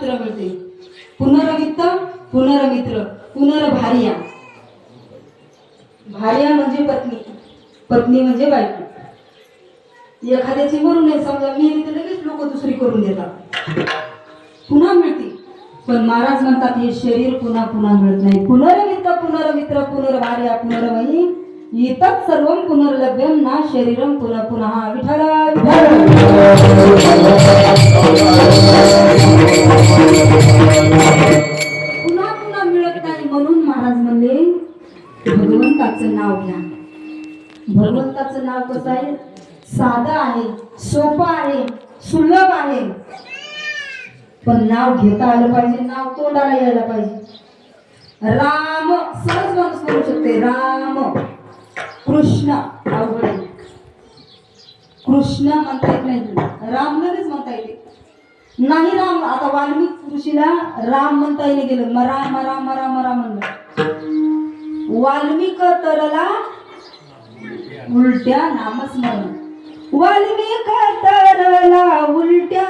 पुनर्मित्र मिळते पुनर्मित्र पुनर्मित्र पुनर्भार्या. भार्या म्हणजे पत्नी. पत्नी म्हणजे बायको. एखाद्याची मरून नये समजा मी तर लगेच लोक दुसरी करून देतात. पुन्हा मिळते पण महाराज म्हणतात हे शरीर पुन्हा पुन्हा मिळत नाही. पुनर्मित्र पुनर्मित्र पुनर्भार्या पुनर्मयी. इतच सर्व पुनर्लभ्यम ना शरीरम पुन्हा पुन्हा विठरा म्हणले भगवंताचं नाव घ्या. भगवंताचं नाव कसं आहे? साधं आहे सोपं आहे सुलभ आहे. पण नाव घेता आलं पाहिजे नाव तोंडाला यायला पाहिजे. राम सहज माणूस करू शकते राम. कृष्ण अवघड आहे. कृष्ण म्हणता येत नाही राम लगेच म्हणता येते. नाही राम आता वाल्मिक ऋषीला राम म्हणता येईल गेलं. मरा मरा मरा मरा वाल्मिक तरला उलट्या नामस्मरण. वाल्मिक तरला उलट्या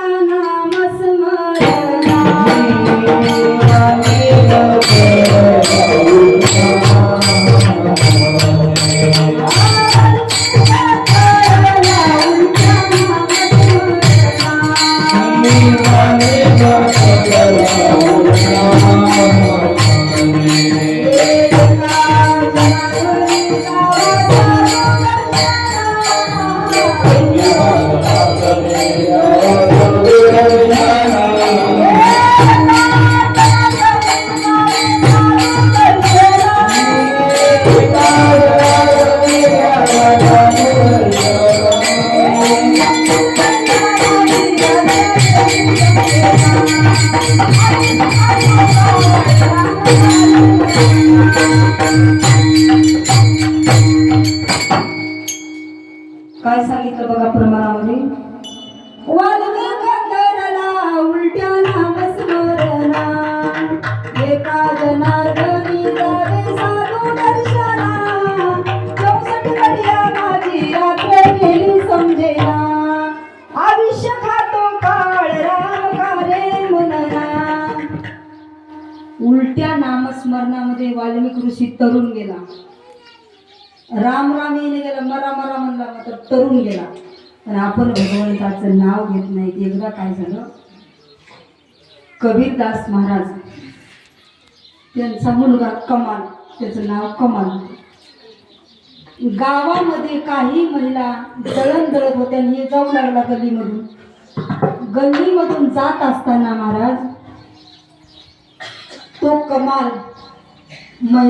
काय सांगितलं बघा प्रमाणामध्ये? वाल्मिक उलट्या नामस्मरणा स्मरणामध्ये वाल्मिक ऋषी तरुण गेला. राम राम येणे गेला मरा मरा म्हणला मात्र तरुण गेला. पण आपण भगवंताचं नाव घेत नाही एकदा काय झालं? कबीरदास महाराज त्यांचा मुलगा कमाल त्याचं नाव कमाल. गावामध्ये काही महिला दळण दळत होत्या आणि हे जाऊ लागला गल्लीमधून. गल्लीमधून जात असताना महाराज तो कमाल मग